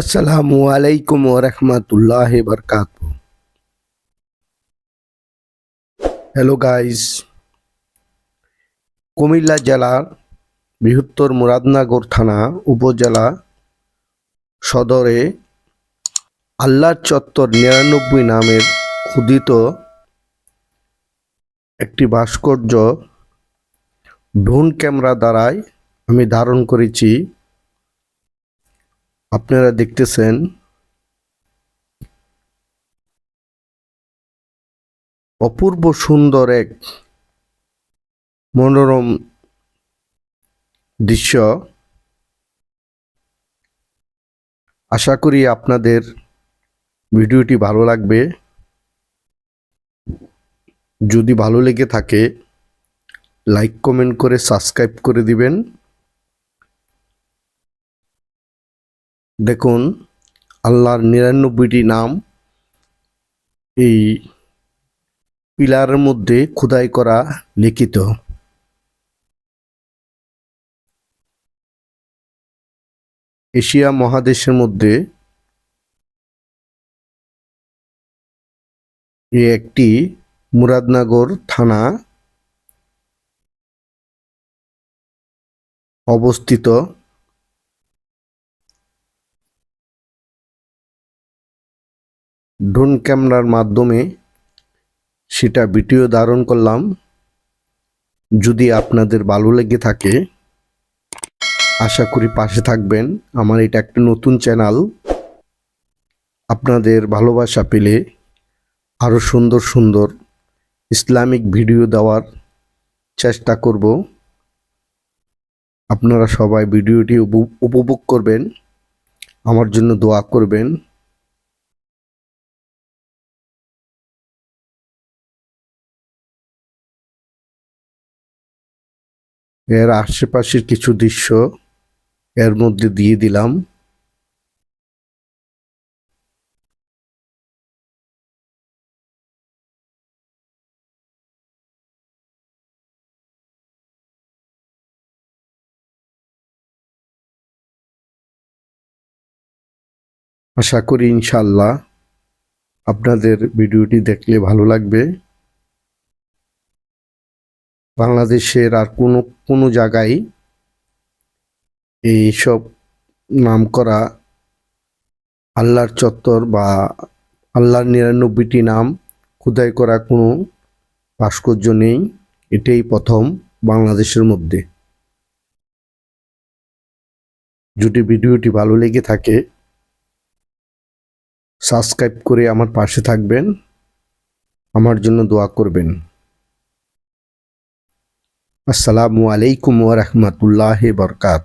আসসালামু আলাইকুম ওরহমতুল্লাহ বরকাত হ্যালো গাইস কুমিল্লা জেলার বৃহত্তর মুরাদনগর থানা উপজেলা সদরে আল্লাহর চত্বর নিরানব্বই নামের ক্ষুদিত একটি ভাস্কর্য ড্রোন ক্যামেরা দ্বারাই আমি ধারণ করেছি। আপনারা দেখতেছেন অপূর্ব সুন্দর এক মনোরম দৃশ্য। আশা করি আপনাদের ভিডিওটি ভালো লাগবে। যদি ভালো লেগে থাকে, লাইক, কমেন্ট করে সাবস্ক্রাইব করে দিবেন। দেখুন, আল্লাহর নিরানব্বইটি নাম এই পিলারের মধ্যে খোদাই করা লিখিত। এশিয়া মহাদেশের মধ্যে এ একটি মুরাদনগর থানা অবস্থিত। ড্রোন ক্যামেরার মাধ্যমে সেটা ভিডিও ধারণ করলাম। যদি আপনাদের ভালো লেগে থাকে, আশা করি পাশে থাকবেন। আমার এটা একটা নতুন চ্যানেল। আপনাদের ভালোবাসা পেলে আরও সুন্দর সুন্দর ইসলামিক ভিডিও দেওয়ার চেষ্টা করব। আপনারা সবাই ভিডিওটি উপ- উপভোগ করবেন। আমার জন্য দোয়া করবেন। এর আশেপাশের কিছু দৃশ্য এর মধ্যে দিয়ে দিলাম। আশা করি ইনশাল্লাহ আপনাদের ভিডিওটি দেখলে ভালো লাগবে। বাংলাদেশের আর কোনো কোনো জায়গায় এইসব নাম করা আল্লাহর চত্বর বা আল্লাহর নিরানব্বইটি নাম খোদাই করা কোনো ভাস্কর্য নেই। এটাই প্রথম বাংলাদেশের মধ্যে। যদি ভিডিওটি ভালো লেগে থাকে, সাবস্ক্রাইব করে আমার পাশে থাকবেন। আমার জন্য দোয়া করবেন। আসসালামু আলাইকুম ওয়া রাহমাতুল্লাহি বরকাত